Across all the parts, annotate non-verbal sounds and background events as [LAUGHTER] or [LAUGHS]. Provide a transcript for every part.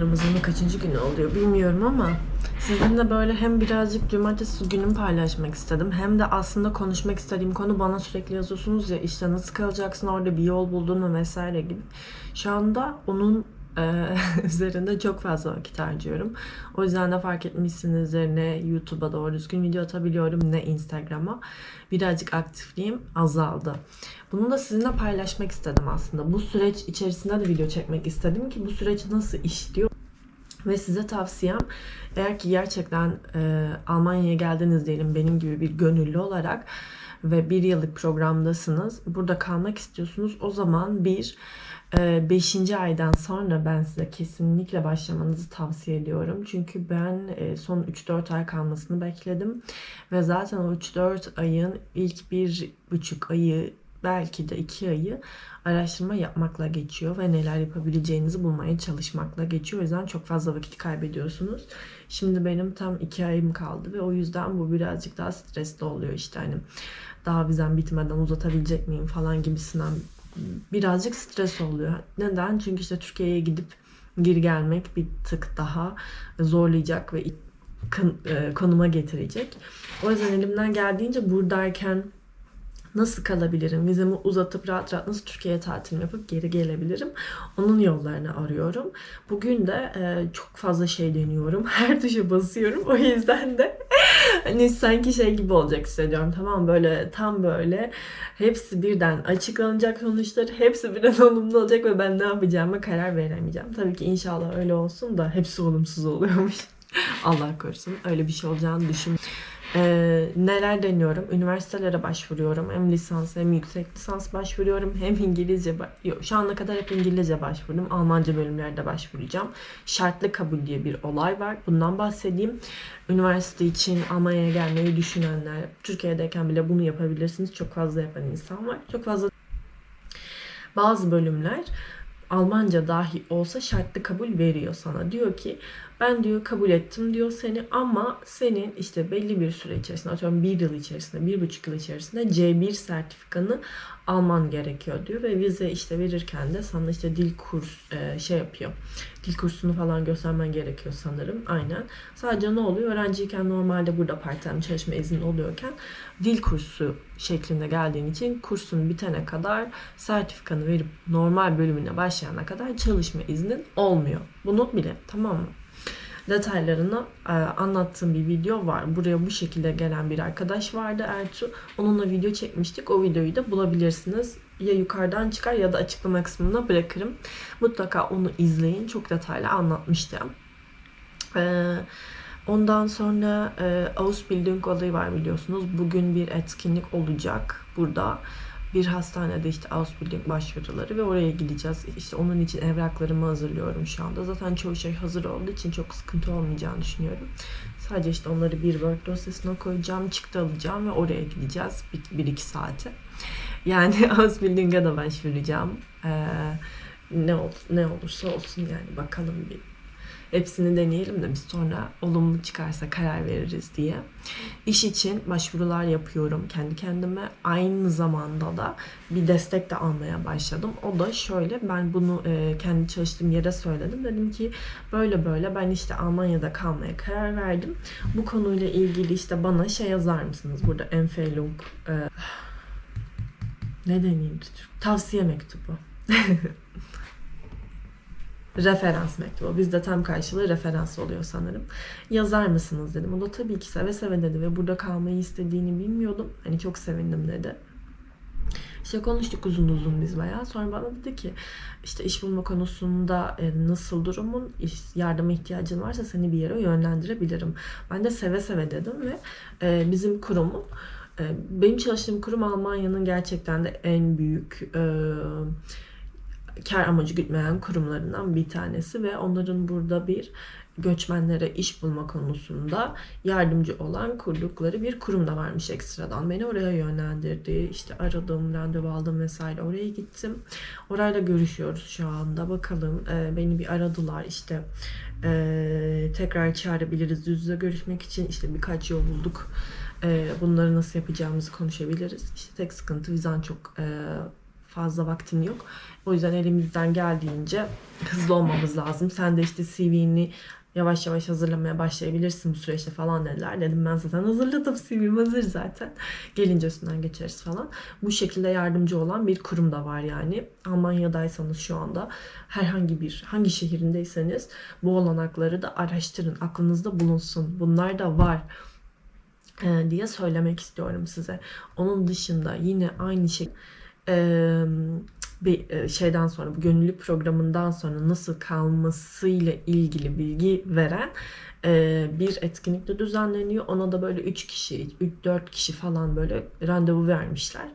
Ramazan'ın kaçıncı günü oluyor bilmiyorum ama sizinle böyle hem birazcık cumartesi günümü paylaşmak istedim hem de aslında konuşmak istediğim konu bana sürekli yazıyorsunuz ya işte nasıl kalacaksın orada bir yol buldun mu vesaire gibi. Şu anda onun [LAUGHS] üzerinde çok fazla vakit harcıyorum. O yüzden de fark etmişsinizdir ne YouTube'a doğru düzgün video atabiliyorum ne Instagram'a. Birazcık aktifliğim azaldı. Bunu da sizinle paylaşmak istedim aslında. Bu süreç içerisinde de video çekmek istedim ki bu süreç nasıl işliyor ve size tavsiyem eğer ki gerçekten e, Almanya'ya geldiniz diyelim benim gibi bir gönüllü olarak ve bir yıllık programdasınız. Burada kalmak istiyorsunuz. O zaman bir 5. aydan sonra ben size kesinlikle başlamanızı tavsiye ediyorum. Çünkü ben e, son 3-4 ay kalmasını bekledim. Ve zaten o 3-4 ayın ilk bir buçuk ayı belki de 2 ayı araştırma yapmakla geçiyor ve neler yapabileceğinizi bulmaya çalışmakla geçiyor. O yüzden çok fazla vakit kaybediyorsunuz. Şimdi benim tam 2 ayım kaldı ve o yüzden bu birazcık daha stresli oluyor işte hani daha vizem bitmeden uzatabilecek miyim falan gibisinden birazcık stres oluyor. Neden? Çünkü işte Türkiye'ye gidip geri gelmek bir tık daha zorlayacak ve e, konuma getirecek. O yüzden elimden geldiğince buradayken nasıl kalabilirim? Vizemi uzatıp rahat rahat nasıl Türkiye'ye tatil yapıp geri gelebilirim? Onun yollarını arıyorum. Bugün de e, çok fazla şey deniyorum. [LAUGHS] Her tuşa basıyorum. O yüzden de [LAUGHS] hani sanki şey gibi olacak hissediyorum. Tamam böyle tam böyle hepsi birden açıklanacak sonuçlar. Hepsi birden [LAUGHS] olumlu olacak ve ben ne yapacağıma karar veremeyeceğim. Tabii ki inşallah öyle olsun da hepsi olumsuz oluyormuş. Allah korusun. Öyle bir şey olacağını düşün. Ee, neler deniyorum? Üniversitelere başvuruyorum. Hem lisans hem yüksek lisans başvuruyorum. Hem İngilizce Yok, şu ana kadar hep İngilizce başvurdum. Almanca bölümlerde başvuracağım. Şartlı kabul diye bir olay var. Bundan bahsedeyim. Üniversite için Almanya'ya gelmeyi düşünenler, Türkiye'deyken bile bunu yapabilirsiniz. Çok fazla yapan insan var. Çok fazla bazı bölümler Almanca dahi olsa şartlı kabul veriyor sana. Diyor ki ben diyor kabul ettim diyor seni ama senin işte belli bir süre içerisinde atıyorum bir yıl içerisinde bir buçuk yıl içerisinde C1 sertifikanı alman gerekiyor diyor ve vize işte verirken de sana işte dil kurs e, şey yapıyor. Dil kursunu falan göstermen gerekiyor sanırım. Aynen. Sadece ne oluyor? Öğrenciyken normalde burada part-time çalışma izni oluyorken dil kursu şeklinde geldiğin için kursun bitene kadar sertifikanı verip normal bölümüne başlayana kadar çalışma iznin olmuyor. Bunu bile tamam mı? Detaylarını e, anlattığım bir video var. Buraya bu şekilde gelen bir arkadaş vardı Ertuğ. Onunla video çekmiştik. O videoyu da bulabilirsiniz. Ya yukarıdan çıkar ya da açıklama kısmına bırakırım. Mutlaka onu izleyin. Çok detaylı anlatmıştım. Eee Ondan sonra e, Ausbildung olayı var biliyorsunuz. Bugün bir etkinlik olacak burada bir hastanede işte Ausbildung başvuruları ve oraya gideceğiz. İşte onun için evraklarımı hazırlıyorum şu anda. Zaten çoğu şey hazır olduğu için çok sıkıntı olmayacağını düşünüyorum. Sadece işte onları bir Word dosyasına koyacağım, çıktı alacağım ve oraya gideceğiz bir, bir iki saate. Yani [LAUGHS] Ausbildung'a da başvuracağım. Ee, ne, ol, ne olursa olsun yani bakalım bir Hepsini deneyelim de biz sonra olumlu çıkarsa karar veririz diye. İş için başvurular yapıyorum kendi kendime. Aynı zamanda da bir destek de almaya başladım. O da şöyle ben bunu e, kendi çalıştığım yere söyledim. Dedim ki böyle böyle ben işte Almanya'da kalmaya karar verdim. Bu konuyla ilgili işte bana şey yazar mısınız? Burada Empfehlung e, [SIGHS] ne deneyim? Tavsiye mektubu. [LAUGHS] referans mektubu. Bizde tam karşılığı referans oluyor sanırım. Yazar mısınız dedim. O da tabii ki seve seve dedi ve burada kalmayı istediğini bilmiyordum. Hani çok sevindim dedi. İşte konuştuk uzun uzun biz bayağı. Sonra bana dedi ki işte iş bulma konusunda e, nasıl durumun, iş, yardıma ihtiyacın varsa seni bir yere yönlendirebilirim. Ben de seve seve dedim ve e, bizim kurumun e, benim çalıştığım kurum Almanya'nın gerçekten de en büyük kar amacı gütmeyen kurumlarından bir tanesi ve onların burada bir göçmenlere iş bulma konusunda yardımcı olan kurdukları bir kurum da varmış ekstradan. Beni oraya yönlendirdi. İşte aradım, randevu aldım vesaire. Oraya gittim. Orayla görüşüyoruz şu anda. Bakalım e, beni bir aradılar işte e, tekrar çağırabiliriz yüz yüze görüşmek için. işte birkaç yol bulduk. E, bunları nasıl yapacağımızı konuşabiliriz. İşte tek sıkıntı vizan çok e, fazla vaktin yok. O yüzden elimizden geldiğince hızlı olmamız lazım. Sen de işte CV'ni yavaş yavaş hazırlamaya başlayabilirsin bu süreçte falan dediler. Dedim ben zaten hazırladım CV'm hazır zaten. Gelince üstünden geçeriz falan. Bu şekilde yardımcı olan bir kurum da var yani. Almanya'daysanız şu anda herhangi bir hangi şehrindeyseniz bu olanakları da araştırın. Aklınızda bulunsun. Bunlar da var e, diye söylemek istiyorum size. Onun dışında yine aynı şey e, bir şeyden sonra bu gönüllülük programından sonra nasıl kalmasıyla ilgili bilgi veren bir etkinlik de düzenleniyor. Ona da böyle 3 kişi, 4 kişi falan böyle randevu vermişler.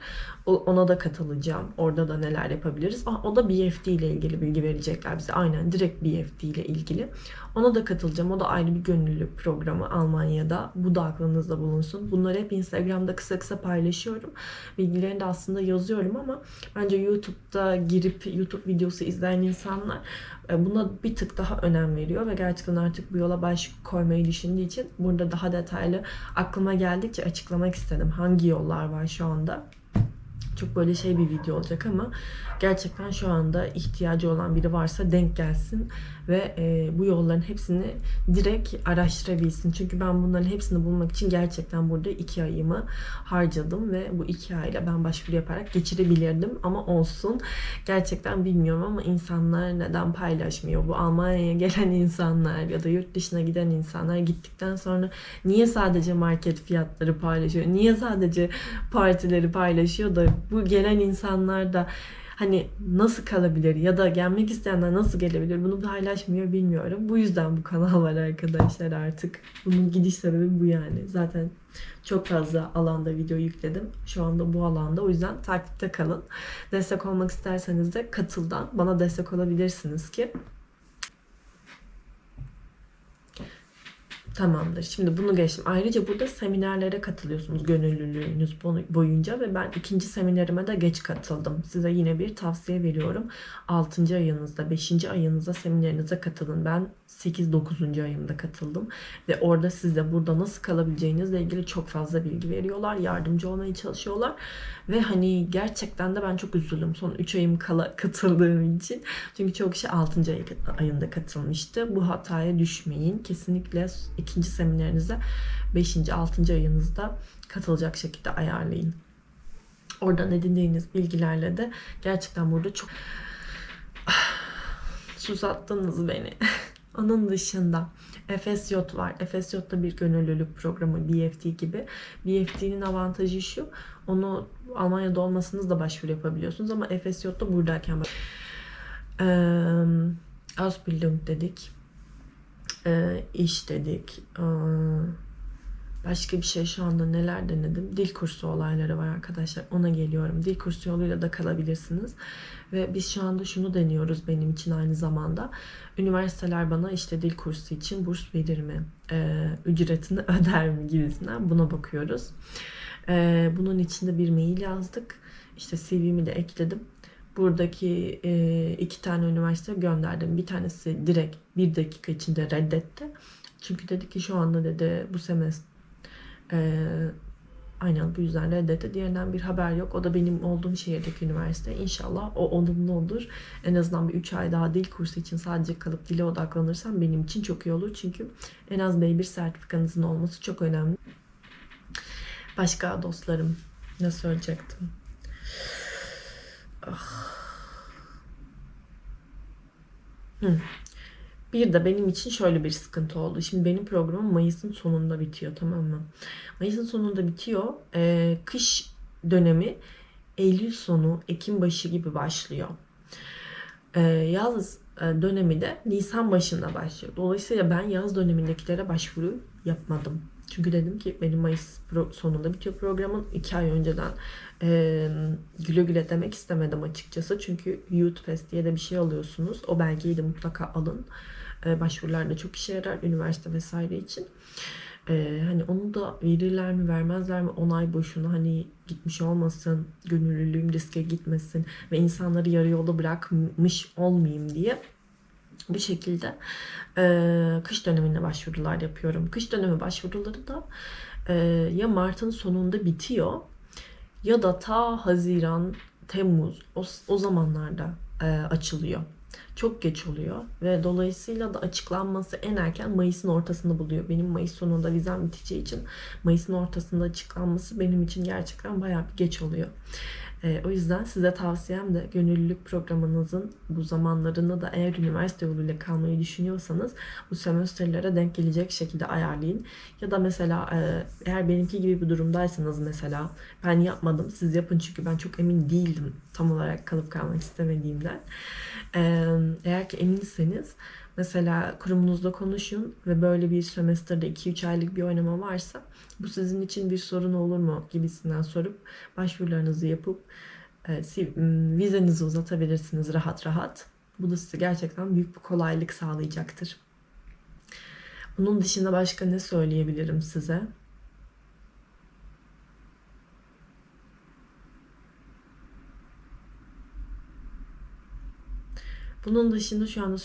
Ona da katılacağım. Orada da neler yapabiliriz. Aa, O da BFD ile ilgili bilgi verecekler bize. Aynen direkt BFD ile ilgili. Ona da katılacağım. O da ayrı bir gönüllülük programı Almanya'da. Bu da aklınızda bulunsun. Bunları hep Instagram'da kısa kısa paylaşıyorum. Bilgilerini de aslında yazıyorum ama bence YouTube'da girip YouTube videosu izleyen insanlar e, buna bir tık daha önem veriyor ve gerçekten artık bu yola baş koymayı düşündüğü için burada daha detaylı aklıma geldikçe açıklamak istedim. Hangi yollar var şu anda? Çok böyle şey bir video olacak ama gerçekten şu anda ihtiyacı olan biri varsa denk gelsin ve e, bu yolların hepsini direkt araştırabilsin. Çünkü ben bunların hepsini bulmak için gerçekten burada iki ayımı harcadım ve bu iki ayla ben başvuru yaparak geçirebilirdim ama olsun. Gerçekten bilmiyorum ama insanlar neden paylaşmıyor? Bu Almanya'ya gelen insanlar ya da yurt dışına giden insanlar gittikten sonra niye sadece market fiyatları paylaşıyor? Niye sadece partileri paylaşıyor da bu gelen insanlar da hani nasıl kalabilir ya da gelmek isteyenler nasıl gelebilir bunu paylaşmıyor bilmiyorum. Bu yüzden bu kanal var arkadaşlar artık. Bunun gidiş sebebi bu yani. Zaten çok fazla alanda video yükledim. Şu anda bu alanda. O yüzden takipte kalın. Destek olmak isterseniz de katıldan bana destek olabilirsiniz ki Tamamdır. Şimdi bunu geçtim. Ayrıca burada seminerlere katılıyorsunuz gönüllülüğünüz boy- boyunca ve ben ikinci seminerime de geç katıldım. Size yine bir tavsiye veriyorum. 6. ayınızda, 5. ayınızda seminerinize katılın. Ben 8-9. ayımda katıldım ve orada size burada nasıl kalabileceğinizle ilgili çok fazla bilgi veriyorlar. Yardımcı olmaya çalışıyorlar ve hani gerçekten de ben çok üzüldüm son 3 ayım kala katıldığım için. Çünkü çok kişi 6. ay- ayında katılmıştı. Bu hataya düşmeyin. Kesinlikle ikinci seminerinize 5. 6. ayınızda katılacak şekilde ayarlayın. Oradan edindiğiniz bilgilerle de gerçekten burada çok [SIGHS] susattınız beni. [LAUGHS] Onun dışında Efes Yot var. Efes Yot da bir gönüllülük programı BFT gibi. BFT'nin avantajı şu. Onu Almanya'da olmasanız da başvuru yapabiliyorsunuz ama Efes Yot da buradayken Eee Ausbildung dedik. Eee iş dedik. Eee, Başka bir şey şu anda neler denedim? Dil kursu olayları var arkadaşlar. Ona geliyorum. Dil kursu yoluyla da kalabilirsiniz. Ve biz şu anda şunu deniyoruz benim için aynı zamanda. Üniversiteler bana işte dil kursu için burs verir mi? Ee, ücretini [LAUGHS] öder mi gibisinden buna bakıyoruz. Ee, bunun içinde bir mail yazdık. İşte CV'mi de ekledim. Buradaki e, iki tane üniversite gönderdim. Bir tanesi direkt bir dakika içinde reddetti. Çünkü dedi ki şu anda dedi bu semestr ee, aynen bu yüzden reddetti. Diğerinden bir haber yok. O da benim olduğum şehirdeki üniversite. İnşallah o olumlu olur. En azından bir 3 ay daha dil kursu için sadece kalıp dile odaklanırsam benim için çok iyi olur. Çünkü en az B1 sertifikanızın olması çok önemli. Başka dostlarım ne söyleyecektim? Hı. Bir de benim için şöyle bir sıkıntı oldu. Şimdi benim programım Mayıs'ın sonunda bitiyor tamam mı? Mayıs'ın sonunda bitiyor. Ee, kış dönemi Eylül sonu, Ekim başı gibi başlıyor. Ee, yaz e, dönemi de Nisan başında başlıyor. Dolayısıyla ben yaz dönemindekilere başvuru yapmadım. Çünkü dedim ki benim Mayıs sonunda bitiyor programın. iki ay önceden e, güle güle demek istemedim açıkçası. Çünkü Youth Fest diye de bir şey alıyorsunuz. O belgeyi de mutlaka alın. E, başvurularda çok işe yarar. Üniversite vesaire için. E, hani onu da verirler mi vermezler mi onay boşuna hani gitmiş olmasın gönüllülüğüm riske gitmesin ve insanları yarı yolda bırakmış olmayayım diye bu şekilde e, kış döneminde başvurular yapıyorum. Kış dönemi başvuruları da e, ya Mart'ın sonunda bitiyor ya da ta Haziran Temmuz o, o zamanlarda e, açılıyor. Çok geç oluyor ve dolayısıyla da açıklanması en erken Mayıs'ın ortasını buluyor. Benim Mayıs sonunda vizem biteceği için Mayıs'ın ortasında açıklanması benim için gerçekten bayağı bir geç oluyor. E, o yüzden size tavsiyem de gönüllülük programınızın bu zamanlarını da eğer üniversite yoluyla kalmayı düşünüyorsanız bu semesterlere denk gelecek şekilde ayarlayın. Ya da mesela e, eğer benimki gibi bir durumdaysanız mesela ben yapmadım siz yapın çünkü ben çok emin değildim tam olarak kalıp kalmak istemediğimden. E, eğer ki eminseniz mesela kurumunuzda konuşun ve böyle bir sömestrde 2-3 aylık bir oynama varsa bu sizin için bir sorun olur mu gibisinden sorup başvurularınızı yapıp e, vizenizi uzatabilirsiniz rahat rahat. Bu da size gerçekten büyük bir kolaylık sağlayacaktır. Bunun dışında başka ne söyleyebilirim size? Bunun dışında şu anda